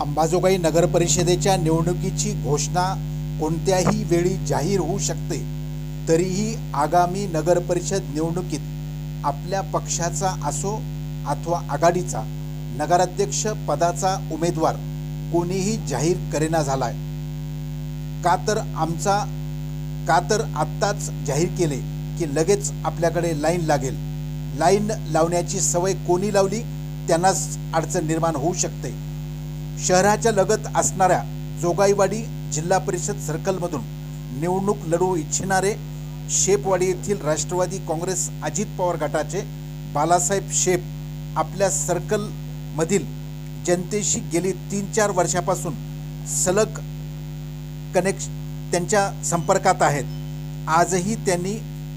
अंबाजोगाई नगर परिषदेच्या निवडणुकीची घोषणा कोणत्याही वेळी जाहीर होऊ शकते तरीही आगामी नगर परिषद निवडणुकीत आपल्या पक्षाचा असो अथवा आघाडीचा नगराध्यक्ष पदाचा उमेदवार कोणीही जाहीर करेना झालाय. का तर आमचा का तर आत्ताच जाहीर केले की लगेच आपल्याकडे लाईन लागेल. लाईन लावण्याची सवय कोणी लावली त्यांनाच अडचण निर्माण होऊ शकते. शहराच्या लगत असणाऱ्या जोगाईवाडी जिल्हा परिषद सर्कलमधून निवडणूक लढवू इच्छिणारे शेपवाडी येथील राष्ट्रवादी काँग्रेस अजित पवार गटाचे बालासाहेब शेप आपल्या सर्कलमधील जनतेशी गेली तीन चार वर्षापासून सलग कनेक्श त्यांच्या संपर्कात आहेत. आजही त्यांनी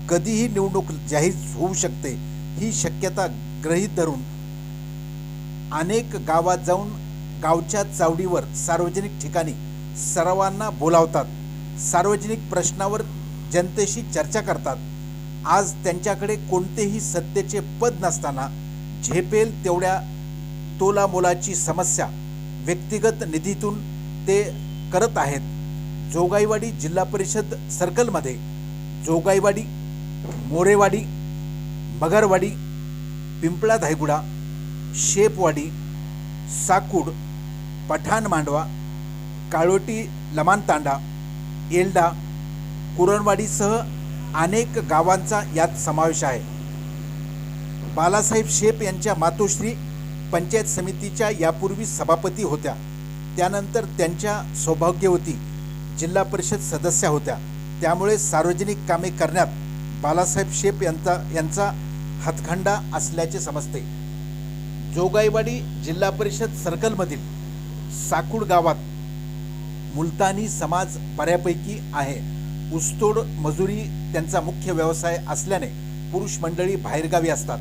कधीही निवडणूक जाहीर होऊ शकते ही शक्यता गृहीत धरून अनेक गावात जाऊन गावच्या चावडीवर सार्वजनिक ठिकाणी सर्वांना बोलावतात. सार्वजनिक प्रश्नावर जनतेशी चर्चा करतात. आज त्यांच्याकडे कोणतेही सत्तेचे पद नसताना झेपेल तेवढ्या तोलामोलाची समस्या व्यक्तिगत निधीतून ते करत आहेत. जोगाईवाडी जिल्हा परिषद सर्कलमध्ये जोगाईवाडी मोरेवाडी मगरवाडी पिंपळा धायगुडा शेपवाडी साकूड पठाण मांडवा काळोटी लमानतांडा एल्डा कुरणवाडीसह अनेक गावांचा यात समावेश आहे. बालासाहेब शेप यांच्या मातोश्री पंचायत समितीच्या यापूर्वी सभापती होत्या. त्यानंतर त्यांच्या सौभाग्यवती जिल्हा परिषद सदस्या होत्या. त्यामुळे सार्वजनिक कामे करण्यात बालासाहेब शेप यांचा यांचा हातखंडा असल्याचे समजते. जोगाईवाडी जिल्हा परिषद सर्कलमधील साकूड गावात मुलतानी समाज बऱ्यापैकी आहे. ऊसतोड मजुरी त्यांचा मुख्य व्यवसाय असल्याने पुरुष मंडळी बाहेरगावी असतात.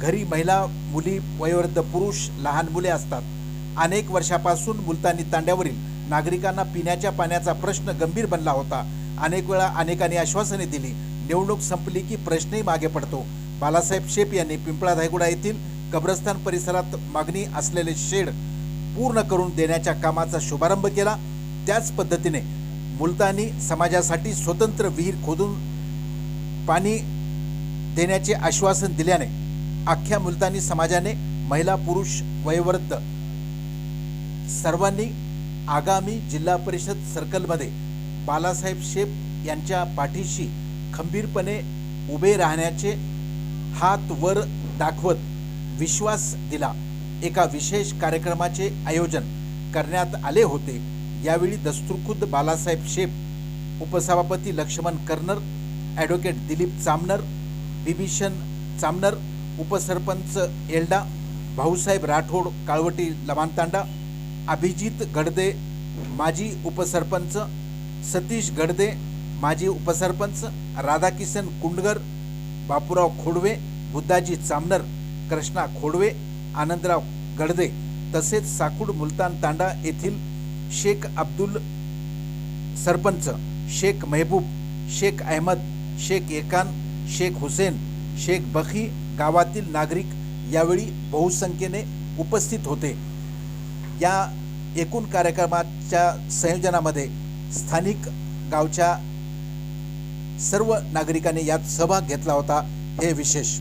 घरी महिला मुली वयोवृद्ध पुरुष लहान मुले असतात. अनेक वर्षापासून मुलतानी तांड्यावरील नागरिकांना पिण्याच्या पाण्याचा प्रश्न गंभीर बनला होता. अनेक वेळा अनेकांनी आश्वासने दिली निवडणूक संपली की प्रश्नही मागे पडतो. बालासाहेब शेप यांनी पिंपळा धायगुडा येथील कब्रस्तान परिसरात मागणी असलेले शेड पूर्ण करून देण्याच्या कामाचा शुभारंभ केला. त्याच पद्धतीने मुलतानी समाजासाठी स्वतंत्र विहीर खोदून पाणी देण्याचे आश्वासन दिल्याने अख्ख्या मुलतानी समाजाने महिला पुरुष वयोवृद्ध सर्वांनी आगामी जिल्हा परिषद सर्कलमध्ये बालासाहेब शेप यांच्या पाठीशी खंबीरपणे उभे राहण्याचे हात वर दाखवत विश्वास दिला. एका विशेष कार्यक्रमाचे आयोजन करण्यात आले होते. यावेळी दस्तुरखुद्द बालासाहेब शेप उपसभापती लक्ष्मण कर्नर ॲडव्होकेट दिलीप चामनर बिभीषण चामनर उपसरपंच एल्डा भाऊसाहेब राठोड काळवटी लमानतांडा अभिजित गडदे माजी उपसरपंच सतीश गडदे माजी उपसरपंच राधाकिसन कुंडगर बापूराव खोडवे बुद्धाजी चामनर कृष्णा खोडवे आनंदराव गडदे तसेच साकूड मुलतान तांडा येथील शेख अब्दुल सरपंच शेख मेहबूब शेख अहमद शेख एकान शेख हुसेन शेख बखी गावातील नागरिक यावेळी बहुसंख्येने उपस्थित होते. या एकूण कार्यक्रमाच्या संयोजनामध्ये स्थानिक गावच्या सर्व नागरिकांनी यात सहभाग घेतला होता. हे विशेष